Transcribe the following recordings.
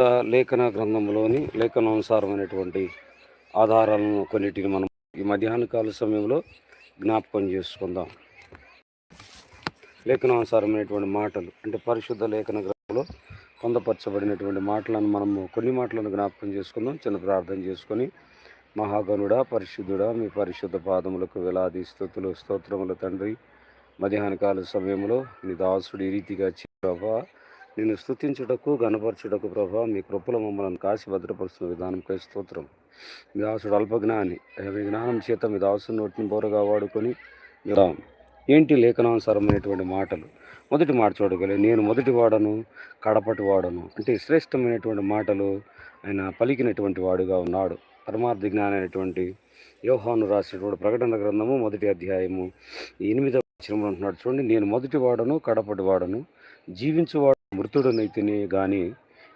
లేఖన గ్రంథంలోని లేఖనానుసారమైనటువంటి ఆధారాలను కొన్నిటిని మనం ఈ మధ్యాహ్న కాల సమయంలో జ్ఞాపకం చేసుకుందాం. లేఖనానుసారమైనటువంటి మాటలు అంటే పరిశుద్ధ లేఖన గ్రంథంలో పొందపరచబడినటువంటి మాటలను మనము కొన్ని మాటలను జ్ఞాపకం చేసుకుందాం. చిన్న ప్రార్థన చేసుకొని మహాగనుడ పరిశుద్ధుడా మీ పరిశుద్ధ పాదములకు వేలాది స్థుతులు స్తోత్రముల తండ్రి. మధ్యాహ్న కాల సమయంలో నీ దాసుడు ఈ రీతిగా చెప్పా నేను స్థుతించుటకు గణపరచుటకు ప్రభా మీ కృపల మమ్మల్ని కాసి భద్రపరుస్తున్న విధానంకై స్తోత్రం. మీ దాసుడు అల్పజ్ఞాని మీ జ్ఞానం చేత మీ దాసు నోటిని బోరగా వాడుకొని ఏంటి లేఖనానుసారమైనటువంటి మాటలు? మొదటి మాట చూడగలి. నేను మొదటి వాడను కడపటి వాడను. అంటే శ్రేష్టమైనటువంటి మాటలు ఆయన పలికినటువంటి వాడుగా ఉన్నాడు. పరమార్థ జ్ఞానం అయినటువంటి యోహాను రాసినటువంటి ప్రకటన గ్రంథము మొదటి అధ్యాయము ఎనిమిదవ వచనంలో అంటున్నాడు చూడండి నేను మొదటి వాడను కడపటి వాడను జీవించువాడు మృతుడనైతేనే గాని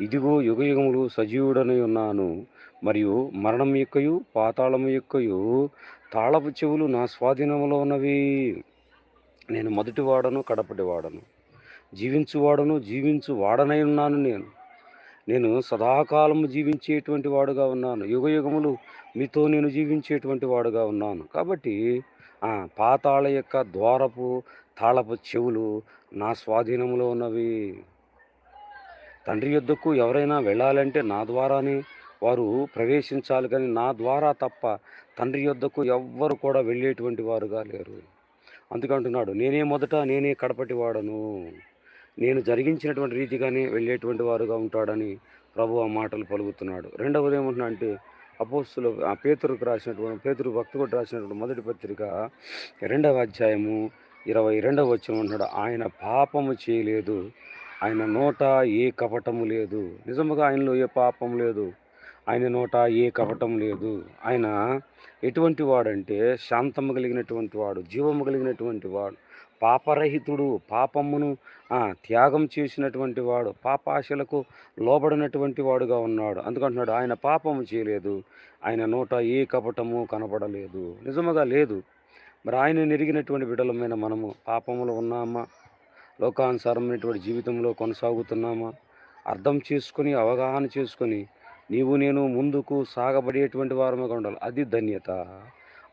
ఇదిగో యుగయుగములు సజీవుడనై ఉన్నాను. మరియు మరణం యొక్కయు పాతాళము యొక్కయు తాళపు చెవులు నా స్వాధీనంలో ఉన్నవి నేను మొదటి వాడను కడపటి వాడను జీవించువాడను జీవించు వాడనై ఉన్నాను నేను. నేను సదాకాలము జీవించేటువంటి వాడుగా ఉన్నాను. యుగయుగములు మీతో నేను జీవించేటువంటి వాడుగా ఉన్నాను. కాబట్టి పాతాళ యొక్క ద్వారపు తాళపు చెవులు నా స్వాధీనంలో ఉన్నవి తండ్రి యుద్ధకు ఎవరైనా వెళ్ళాలంటే నా ద్వారానే వారు ప్రవేశించాలి కానీ నా ద్వారా తప్ప తండ్రి యొద్దకు ఎవ్వరు కూడా వెళ్ళేటువంటి వారుగా లేరు. అందుకంటున్నాడు నేనే మొదట నేనే కడపటి వాడను. నేను జరిగించినటువంటి రీతిగానే వెళ్ళేటువంటి వారుగా ఉంటాడని ప్రభు ఆ మాటలు పలుకుతున్నాడు. రెండవది ఏమంటున్నా అంటే అపోస్తులు ఆ పేతురుకు రాసినటువంటి పేతురు భక్తుడు రాసినటువంటి మొదటి పత్రిక రెండవ అధ్యాయము ఇరవై రెండవ వచ్చిన అంటున్నాడు ఆయన పాపము చేయలేదు ఆయన నోట ఏ కపటము లేదు. నిజముగా ఆయనలో ఏ పాపం లేదు. ఆయన నోట ఏ కపటం లేదు. ఆయన ఎటువంటి వాడంటే శాంతము కలిగినటువంటి వాడు జీవము కలిగినటువంటి వాడు పాపరహితుడు పాపమును త్యాగం చేసినటువంటి వాడు పాపాశలకు లోబడినటువంటి వాడుగా ఉన్నాడు. అందుకంటున్నాడు ఆయన పాపము చేయలేదు. ఆయన నోట ఏ కపటము కనపడలేదు నిజముగా లేదు. మరి ఆయన నెరిగినటువంటి బిడ్డలమైన మనము పాపములో ఉన్నామా? లోకానుసారమైనటువంటి జీవితంలో కొనసాగుతున్నామా? అర్థం చేసుకొని అవగాహన చేసుకొని నీవు నేను ముందుకు సాగబడేటువంటి వారముగా ఉండాలి. అది ధన్యత.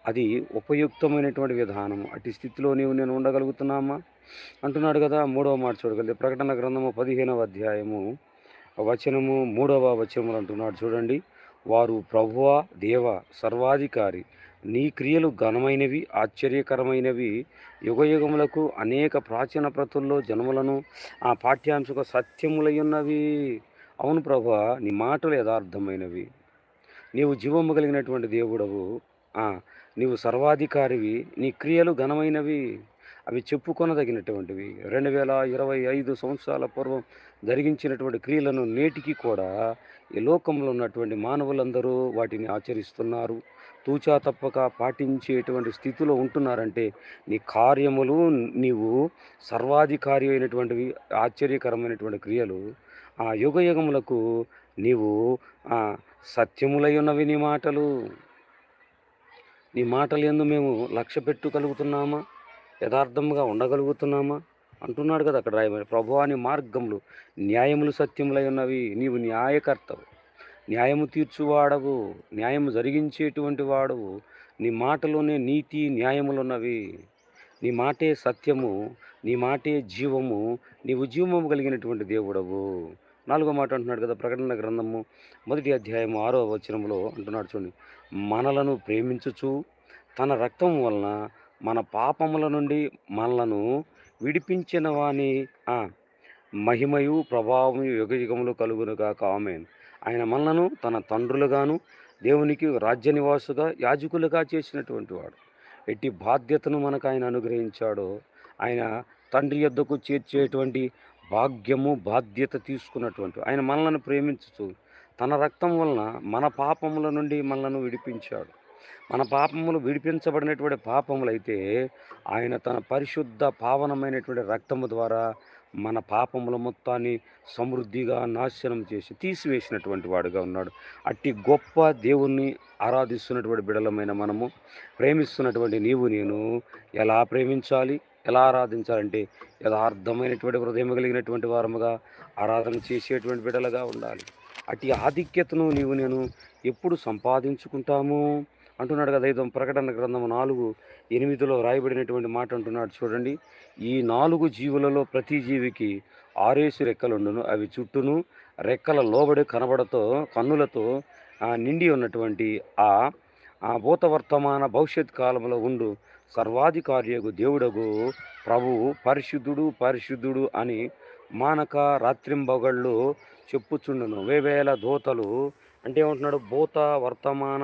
అది ఉపయుక్తమైనటువంటి విధానం. అటు స్థితిలో నీవు నేను ఉండగలుగుతున్నామా? అంటున్నాడు కదా మూడవ మాట చూడగలిగితే ప్రకటన గ్రంథము పదిహేనవ అధ్యాయము వచనము మూడవ వచనములు అంటున్నాడు. చూడండి వారు ప్రభువ దేవ సర్వాధికారి నీ క్రియలు ఘనమైనవి ఆశ్చర్యకరమైనవి. యుగయుగములకు అనేక ప్రాచీన ప్రతుల్లో జన్మలను ఆ పాఠ్యాంశకు సత్యములై ఉన్నవి అవును ప్రభా నీ మాటలు యథార్థమైనవి. నీవు జీవము కలిగినటువంటి దేవుడవు. నీవు సర్వాధికారివి. నీ క్రియలు ఘనమైనవి. అవి చెప్పుకొనదగినటువంటివి. రెండు వేల ఇరవై ఐదు సంవత్సరాల పూర్వం జరిగించినటువంటి క్రియలను నేటికి కూడా ఈ లోకంలో ఉన్నటువంటి మానవులందరూ వాటిని ఆచరిస్తున్నారు. తూచా తప్పక పాటించేటువంటి స్థితిలో ఉంటున్నారంటే నీ కార్యములు నీవు సర్వాధికారి అయినటువంటివి ఆశ్చర్యకరమైనటువంటి క్రియలు ఆ యుగ యుగములకు నీవు సత్యములై ఉన్నవి నీ మాటలు. నీ మాటలు ఎందు మేము లక్ష్య పెట్టుగలుగుతున్నామా యథార్థంగా ఉండగలుగుతున్నామా? అంటున్నాడు కదా అక్కడ రాయమని ప్రభువాని మార్గములు న్యాయములు సత్యములై ఉన్నవి నీవు న్యాయకర్తవు. న్యాయము తీర్చువాడవు న్యాయము జరిగించేటువంటి వాడవు. నీ మాటలోనే నీతి న్యాయములున్నవి. నీ మాటే సత్యము నీ మాటే జీవము నీవు జీవము కలిగినటువంటి దేవుడవు. నాలుగో మాట అంటున్నాడు కదా ప్రకటన గ్రంథము మొదటి అధ్యాయము ఆరో వచనంలో అంటున్నాడు చూడండి. మనలను ప్రేమించుచు తన రక్తం వలన మన పాపముల నుండి మనలను విడిపించిన వాని మహిమయు ప్రభావము యుగ యుగములు కలుగునుగా కామెను ఆయన మనలను తన తండ్రులుగాను దేవునికి రాజ్య నివాసుగా యాజకులుగా చేసినటువంటి వాడు. ఎట్టి బాధ్యతను మనకు ఆయన అనుగ్రహించాడో ఆయన తండ్రి యొద్దకు చేర్చేటువంటి భాగ్యము బాధ్యత తీసుకున్నటువంటి ఆయన మనలను ప్రేమించు తన రక్తం వలన మన పాపముల నుండి మనలను విడిపించాడు. మన పాపములు విడిపించబడినటువంటి పాపములైతే ఆయన తన పరిశుద్ధ పావనమైనటువంటి రక్తము ద్వారా మన పాపముల మొత్తాన్ని సమృద్ధిగా నాశనం చేసి తీసివేసినటువంటి వాడుగా ఉన్నాడు. అట్టి గొప్ప దేవుణ్ణి ఆరాధిస్తున్నటువంటి బిడలమైన మనము ప్రేమిస్తున్నటువంటి నీవు నేను ఎలా ప్రేమించాలి? ఎలా ఆరాధించాలంటే యథార్థమైనటువంటి హృదయం కలిగినటువంటి వారముగా ఆరాధన చేసేటువంటి బిడలుగా ఉండాలి. అట్టి ఆధిక్యతను నీవు నేను ఎప్పుడు సంపాదించుకుంటాము? అంటున్నాడు కదా ఐదో ప్రకటన గ్రంథము నాలుగు ఎనిమిదిలో రాయబడినటువంటి మాట అంటున్నాడు చూడండి. ఈ నాలుగు జీవులలో ప్రతి జీవికి ఆరేసు రెక్కలుండును అవి చుట్టూను రెక్కల లోబడి కనబడతో కన్నులతో నిండి ఉన్నటువంటి ఆ భూత వర్తమాన భవిష్యత్ కాలంలో ఉండు. సర్వాధికారియగు దేవుడగు ప్రభువు పరిశుద్ధుడు పరిశుద్ధుడు అని మానక రాత్రింబగళ్ళు చెప్పుచుండును. వేవేల దోతలు అంటే ఏమంటున్నాడు? భూత వర్తమాన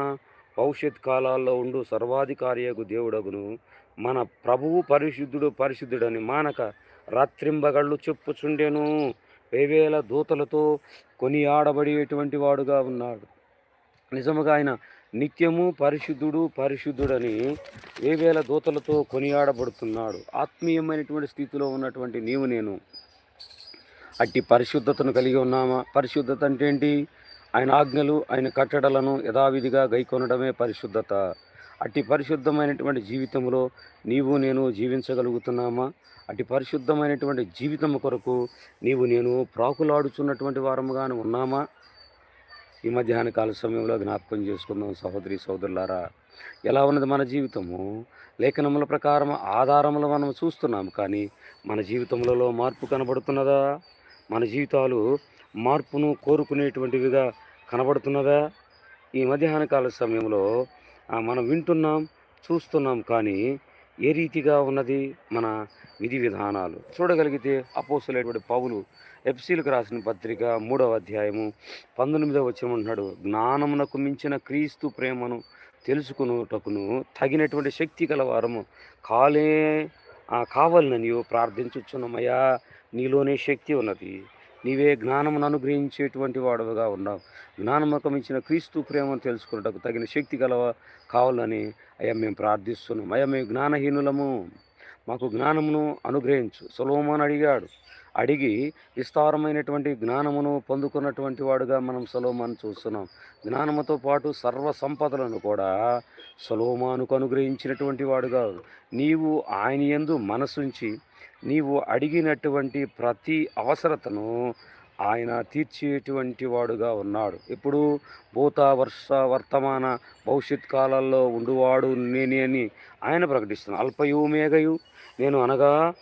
భవిష్యత్ కాలాల్లో ఉండు సర్వాధికారియకు దేవుడగును. మన ప్రభువు పరిశుద్ధుడు పరిశుద్ధుడని మానక రాత్రింబగళ్ళు చెప్పుచుండెను. వేవేల దూతలతో కొనియాడబడేటువంటి వాడుగా ఉన్నాడు. నిజముగా ఆయన నిత్యము పరిశుద్ధుడు పరిశుద్ధుడని వేవేల దూతలతో కొనియాడబడుతున్నాడు. ఆత్మీయమైనటువంటి స్థితిలో ఉన్నటువంటి నీవు నేను. అట్టి పరిశుద్ధతను కలిగి ఉన్నామా? పరిశుద్ధత అంటే ఏంటి? ఆయన ఆజ్ఞలు ఆయన కట్టడలను యథావిధిగా గైకొనడమే పరిశుద్ధత. అట్టి పరిశుద్ధమైనటువంటి జీవితంలో నీవు నేను జీవించగలుగుతున్నామా? అటు పరిశుద్ధమైనటువంటి జీవితం కొరకు నీవు నేను ప్రాకులాడుచున్నటువంటి వారముగానే ఉన్నామా? ఈ మధ్యాహ్న కాల సమయంలో జ్ఞాపకం చేసుకుందాం సహోదరి సోదరులారా ఎలా ఉన్నది మన జీవితము? లేఖనముల ప్రకారం ఆధారములు మనం చూస్తున్నాం కానీ మన జీవితములలో మార్పు కనబడుతున్నదా? మన జీవితాలు మార్పును కోరుకునేటువంటివిగా కనబడుతున్నదా? ఈ మధ్యాహ్న కాల సమయంలో మనం వింటున్నాం చూస్తున్నాం కానీ ఏ రీతిగా ఉన్నది మన విధి విధానాలు? చూడగలిగితే అపోసులైనటువంటి పౌలు ఎఫ్సీలకు రాసిన పత్రిక మూడవ అధ్యాయము పంతొమ్మిదవ వచ్చిన ఉంటున్నాడు జ్ఞానమునకు మించిన క్రీస్తు ప్రేమను తెలుసుకునుటకును తగినటువంటి శక్తి కలవారము కాలే ఆ, కావాలని నీవు ప్రార్థించుచున్నమయ్యా నీలోనే శక్తి ఉన్నది. నీవే జ్ఞానమును అనుగ్రహించేటువంటి వాడుగా ఉన్నావు. జ్ఞానముకు ఇచ్చిన క్రీస్తు ప్రేమను తెలుసుకున్నటకు తగిన శక్తి గలవ కావాలని అయ్యా మేము ప్రార్థిస్తున్నాం. అయ్యా మేము జ్ఞానహీనులము. మాకు జ్ఞానమును అనుగ్రహించు. సొలోమోన్ అడిగాడు. అడిగి విస్తారమైనటువంటి జ్ఞానమును పొందుకున్నటువంటి వాడుగా మనం సొలోమాను చూస్తున్నాం. జ్ఞానముతో పాటు సర్వ సంపదలను కూడా సలోమానుకు అనుగ్రహించినటువంటి వాడుగా నీవు ఆయన యందు మనసుంచి నీవు అడిగినటువంటి ప్రతి అవసరతను ఆయన తీర్చేటువంటి వాడుగా ఉన్నాడు. ఇప్పుడు భూత వర్ష వర్తమాన భవిష్యత్ కాలాల్లో ఉండువాడు నేనే అని ఆయన ప్రకటిస్తున్నాను అల్పయు మేఘయు నేను అనగా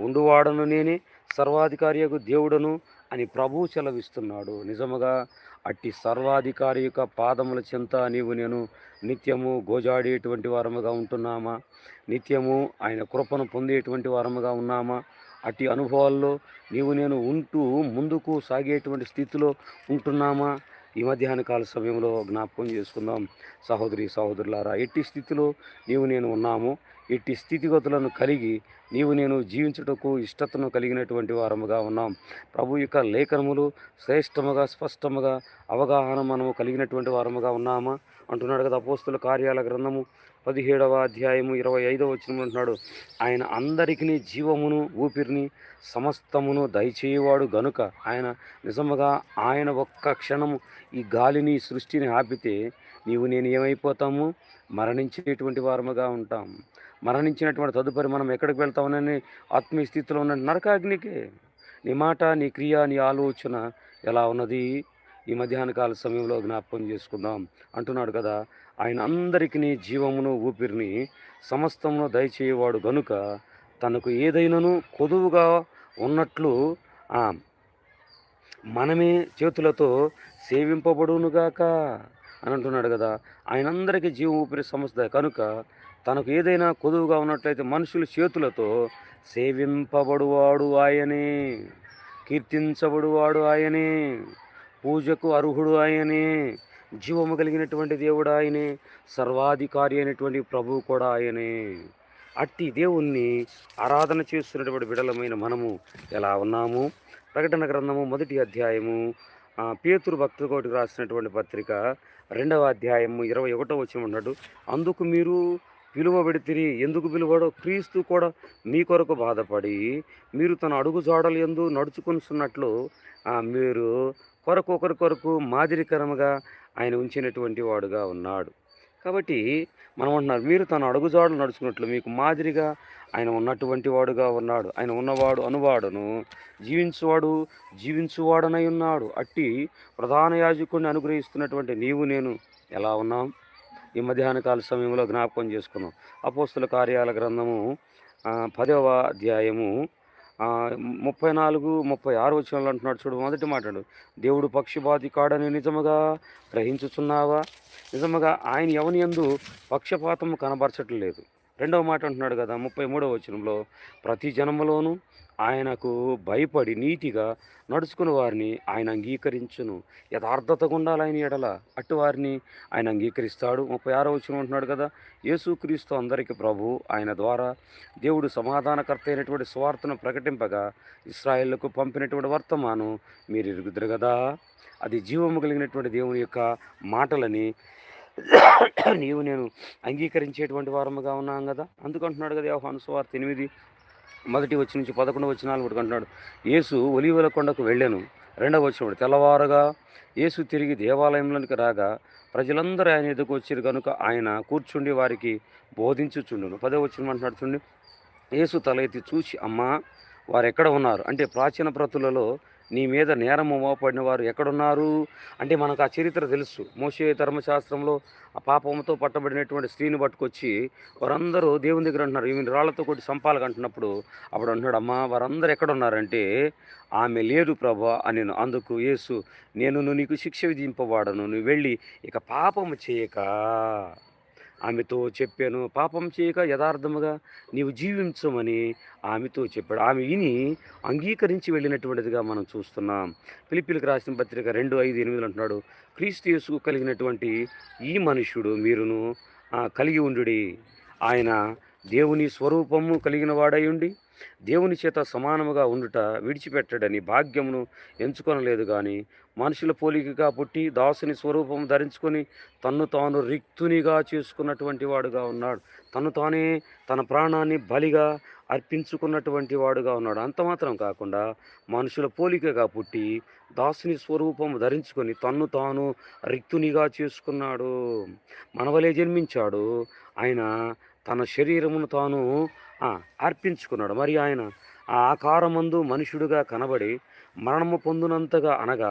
ఉండువాడను నేనే సర్వాధికారియకు దేవుడను అని ప్రభువు సెలవిస్తున్నాడు. నిజముగా అట్టి సర్వాధికారి యొక్క పాదముల చెంత నీవు నేను నిత్యము గోజాడేటువంటి వారముగా ఉంటున్నామా? నిత్యము ఆయన కృపను పొందేటువంటి వారముగా ఉన్నామా? అట్టి అనుభవాల్లో నీవు నేను ఉంటూ ముందుకు సాగేటువంటి స్థితిలో ఉంటున్నామా? ఈ మధ్యాహ్న కాల సమయంలో జ్ఞాపకం చేసుకుందాం. సహోదరి సహోదరులారా ఎట్టి స్థితిలో నీవు నేను ఉన్నాము. ఎట్టి స్థితిగతులను కలిగి నీవు నేను జీవించుటకు ఇష్టతను కలిగినటువంటి వారముగా ఉన్నాం. ప్రభు యొక్క లేఖనములు శ్రేష్టముగా స్పష్టముగా అవగాహన మనము కలిగినటువంటి వారముగా ఉన్నామా? అంటున్నాడు కదా అపోస్తుల కార్యాల గ్రంథము. పదిహేడవ అధ్యాయము ఇరవై ఐదవ వచ్చిన అంటున్నాడు. ఆయన అందరికీ జీవమును ఊపిరిని సమస్తమును దయచేయవాడు గనుక ఆయన నిజముగా ఆయన ఒక్క క్షణము ఈ గాలిని సృష్టిని ఆపితే నీవు నేను ఏమైపోతాము? మరణించేటువంటి వారముగా ఉంటాం. మరణించినటువంటి తదుపరి మనం ఎక్కడికి వెళ్తామని ఆత్మీయ స్థితిలో ఉన్న నరకాగ్నికే. నీ మాట నీ క్రియ నీ ఆలోచన ఎలా ఉన్నది? ఈ మధ్యాహ్న కాల సమయంలో జ్ఞాపకం చేసుకుందాం. అంటున్నాడు కదా ఆయన అందరికీ జీవమును ఊపిరిని సమస్తమును దయచేయవాడు గనుక తనకు ఏదైనాను కొదువుగా ఉన్నట్లు మనమే చేతులతో సేవింపబడునుగాక అని అంటున్నాడు కదా. ఆయన అందరికీ జీవం ఊపిరి సమస్త కనుక తనకు ఏదైనా కొదువుగా ఉన్నట్లయితే మనుషులు చేతులతో సేవింపబడువాడు ఆయనే కీర్తించబడువాడు ఆయనే పూజకు అర్హుడు ఆయనే జీవము కలిగినటువంటి దేవుడు ఆయనే సర్వాధికారి అయినటువంటి ప్రభువు కూడా ఆయనే. అట్టి దేవుణ్ణి ఆరాధన చేస్తున్నటువంటి విడలమైన మనము ఎలా ఉన్నాము? ప్రకటన గ్రంథము మొదటి అధ్యాయము పేతురు భక్తుకోటి రాసినటువంటి పత్రిక రెండవ అధ్యాయము ఇరవై ఒకటో వచ్చి ఉన్నాడు అందుకు మీరు పిలువబెడితిరి ఎందుకు పిలువడో క్రీస్తు కూడా మీ కొరకు బాధపడి మీరు తన అడుగు జాడలు ఎందు నడుచుకొనిస్తున్నట్లు మీరు కొరకు ఒకరి కొరకు మాదిరికరముగా ఆయన ఉంచినటువంటి వాడుగా ఉన్నాడు. కాబట్టి మనం అంటున్నారు మీరు తన అడుగుజాడలు నడుచుకున్నట్లు మీకు మాదిరిగా ఆయన ఉన్నటువంటి వాడుగా ఉన్నాడు. ఆయన ఉన్నవాడు అనువాడును జీవించువాడు జీవించువాడనై ఉన్నాడు. అట్టి ప్రధాన యాజకుడిని అనుగ్రహిస్తున్నటువంటి నీవు నేను ఎలా ఉన్నాం? ఈ మధ్యాహ్న కాల సమయంలో జ్ఞాపకం చేసుకున్నాం అపోస్తుల కార్యాల గ్రంథము పదవ అధ్యాయము ముప్పై నాలుగు ముప్పై ఆరు వచ్చినాలు అంటున్నాడు చూడు మొదటి మాటడు దేవుడు పక్షపాతి కాడని నిజముగా గ్రహించుచున్నావా? నిజముగా ఆయన ఎవని యందు పక్షపాతము కనబరచట్లేదు. రెండవ మాట అంటున్నాడు కదా ముప్పై మూడవ వచనంలో ప్రతి జనములోనూ ఆయనకు భయపడి నీతిగా నడుచుకుని వారిని ఆయన అంగీకరించును. యథార్థతగా ఉండాలి ఆయన ఎడల. అటు వారిని ఆయన అంగీకరిస్తాడు. ముప్పై ఆరో వచ్చిన ఉంటున్నాడు కదా యేసుక్రీస్తు అందరికీ ప్రభు ఆయన ద్వారా దేవుడు సమాధానకర్త అయినటువంటి స్వార్థను ప్రకటింపగా ఇస్రాయేళ్ళకు పంపినటువంటి వర్తమానం మీరు ఎరుగుదురు కదా. అది జీవము కలిగినటువంటి దేవుని యొక్క మాటలని నీవు నేను అంగీకరించేటువంటి వారముగా ఉన్నాం కదా. అందుకంటున్నాడు కదా యోహాను సువార్త ఎనిమిది మొదటి వచ్చి నుంచి పదకొండు వచ్చినాలు ఒకటి అంటున్నాడు. యేసు ఒలివల కొండకు వెళ్ళాను. రెండవ వచ్చినప్పుడు తెల్లవారుగా యేసు తిరిగి దేవాలయంలోనికి రాగా ప్రజలందరూ ఆయన ఎదుగు వచ్చారు. కనుక ఆయన కూర్చుండి వారికి బోధించుచుండును. పదవ వచ్చిన అంటున్నాడు చూడండి. యేసు తల ఎత్తి చూసి అమ్మా వారు ఎక్కడ ఉన్నారు? అంటే ప్రాచీన ప్రతులలో నీ మీద నేరము మోపడిన వారు ఎక్కడున్నారు? అంటే మనకు ఆ చరిత్ర తెలుసు. మోసే ధర్మశాస్త్రంలో ఆ పాపంతో పట్టబడినటువంటి స్త్రీని పట్టుకొచ్చి వారందరూ దేవుని దగ్గర అంటున్నారు. ఈమె రాళ్ళతో కొట్టి సంపాలకు అంటున్నప్పుడు అప్పుడు అంటున్నాడు అమ్మా వారందరూ ఎక్కడున్నారంటే ఆమె లేదు ప్రభా అని అందుకు యేసు నేను నీకు శిక్ష విధింపవాడను నువ్వు వెళ్ళి ఇక పాపము చేయక ఆమెతో చెప్పాను పాపం చేయక యథార్థముగా నీవు జీవించమని ఆమెతో చెప్పాడు. ఆమె విని అంగీకరించి వెళ్ళినటువంటిదిగా మనం చూస్తున్నాం. పిలిపిలికి రాసిన పత్రిక రెండు ఐదు ఎనిమిది అంటున్నాడు క్రీస్తు యేసుకు కలిగినటువంటి ఈ మనుష్యుడు మీరును కలిగి ఉండుడి. ఆయన దేవుని స్వరూపము కలిగిన వాడై ఉండి దేవుని చేత సమానముగా ఉండుట విడిచిపెట్టడని భాగ్యమును ఎంచుకొనలేదు కానీ మనుషుల పోలికగా పుట్టి దాసుని స్వరూపం ధరించుకొని తన్ను తాను రిక్తునిగా చేసుకున్నటువంటి వాడుగా ఉన్నాడు. తను తానే తన ప్రాణాన్ని బలిగా అర్పించుకున్నటువంటి వాడుగా ఉన్నాడు. అంత మాత్రం కాకుండా మనుషుల పోలికగా పుట్టి దాసుని స్వరూపం ధరించుకొని తన్ను తాను రిక్తునిగా చేసుకున్నాడు. మనవలే జన్మించాడు. ఆయన తన శరీరమును తాను అర్పించుకున్నాడు. మరి ఆయన ఆ ఆకారమందు మనుషుడుగా కనబడి మరణము పొందినంతగా అనగా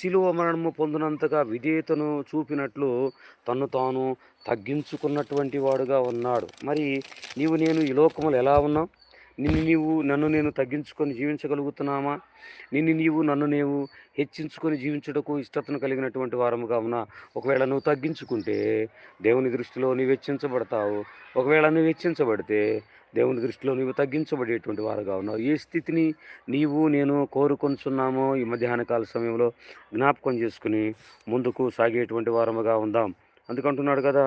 శిలువ మరణము పొందినంతగా విధేయతను చూపినట్లు తన్ను తాను తగ్గించుకున్నటువంటి వాడుగా ఉన్నాడు. మరి నీవు నేను ఈ లోకములు ఎలా ఉన్నావు నిన్ను నీవు నన్ను నేను తగ్గించుకొని జీవించగలుగుతున్నామా? నిన్ను నీవు నన్ను నీవు హెచ్చించుకొని జీవించుటకు ఇష్టతను కలిగినటువంటి వారముగా ఉన్నా ఒకవేళ నువ్వు తగ్గించుకుంటే దేవుని దృష్టిలో నీవు హెచ్చించబడతావు. ఒకవేళ నువ్వు హెచ్చించబడితే దేవుని దృష్టిలో నీవు తగ్గించబడేటువంటి వారుగా ఉన్నావు ఏ స్థితిని నీవు నేను కోరుకొంచున్నామో ఈ మధ్యాహ్న కాల సమయంలో జ్ఞాపకం చేసుకుని ముందుకు సాగేటువంటి వారముగా ఉందాం. అందుకంటున్నాడు కదా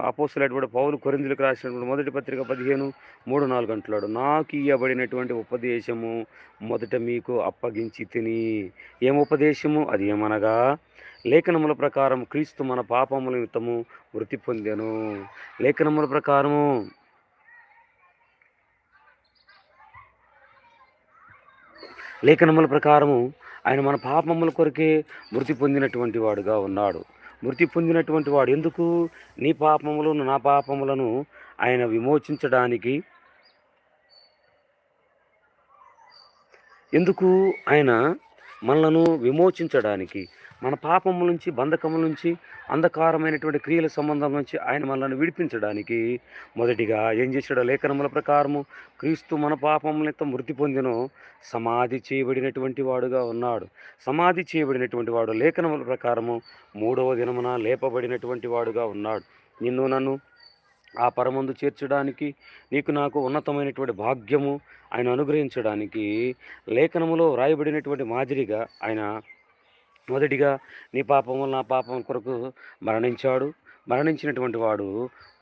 అపోస్తులైనటువంటి పౌలు కొరిందులకు రాసినటువంటి మొదటి పత్రిక పదిహేను మూడు నాలుగు అంటున్నాడు నాకు ఇవ్వబడినటువంటి ఉపదేశము మొదట మీకు అప్పగించి తిని. ఏం ఉపదేశము? అది ఏమనగా లేఖనముల ప్రకారం క్రీస్తు మన పాపముల నిమిత్తము వృత్తి పొందాను. లేఖనముల ప్రకారము లేఖనముల ప్రకారము ఆయన మన పాపముల కొరకే మృతి పొందినటువంటి వాడుగా ఉన్నాడు. మృతి పొందినటువంటి వాడు. ఎందుకు? నీ పాపములను నా పాపములను ఆయన విమోచించడానికి. ఎందుకు? ఆయన మనలను విమోచించడానికి. మన పాపముల నుంచి బంధకముల నుంచి అంధకారమైనటువంటి క్రియల సంబంధం నుంచి ఆయన మనల్ని విడిపించడానికి మొదటిగా ఏం చేశాడో లేఖనముల ప్రకారము క్రీస్తు మన పాపములతో మృతి పొందినో. సమాధి చేయబడినటువంటి వాడుగా ఉన్నాడు. సమాధి చేయబడినటువంటి వాడు లేఖనముల ప్రకారము మూడవ దినమున లేపబడినటువంటి వాడుగా ఉన్నాడు. నిన్ను నన్ను ఆ పరమందు చేర్చడానికి నీకు నాకు ఉన్నతమైనటువంటి భాగ్యము ఆయన అనుగ్రహించడానికి లేఖనములో వ్రాయబడినటువంటి మాదిరిగా ఆయన మొదటిగా నీ పాపము నా పాపం కొరకు మరణించాడు. మరణించినటువంటి వాడు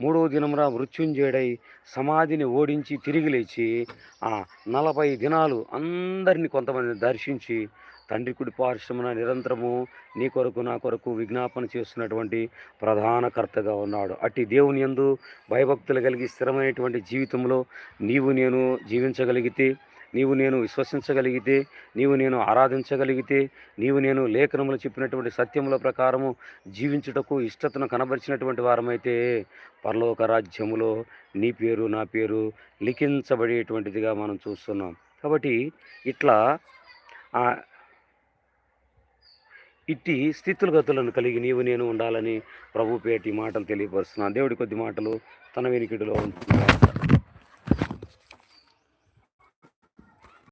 మూడో దినమున మృత్యుంజయుడై సమాధిని ఓడించి తిరిగి లేచి ఆ నలభై దినాలు అందరిని కొంతమందిని దర్శించి తండ్రి కుడి పార్శ్వమున నిరంతరము నీ కొరకు నా కొరకు విజ్ఞాపన చేస్తున్నటువంటి ప్రధాన కర్తగా ఉన్నాడు. అట్టి దేవుని యందు భయభక్తులు కలిగి స్థిరమైనటువంటి జీవితంలో నీవు నేను జీవించగలిగితే నీవు నేను విశ్వసించగలిగితే నీవు నేను ఆరాధించగలిగితే నీవు నేను లేఖనములు చెప్పినటువంటి సత్యముల ప్రకారము జీవించుటకు ఇష్టతను కనబరిచినటువంటి వారమైతే పరలోక రాజ్యములో నీ పేరు నా పేరు లిఖించబడేటువంటిదిగా మనం చూస్తున్నాం. కాబట్టి ఇట్లా ఇట్టి స్థితులగతులను కలిగి నీవు నేను ఉండాలని ప్రభు పేటి మాటలు తెలియపరుస్తున్నాను. దేవుడి కొద్ది మాటలు తన వెనికిడిలో ఉంటున్నాడు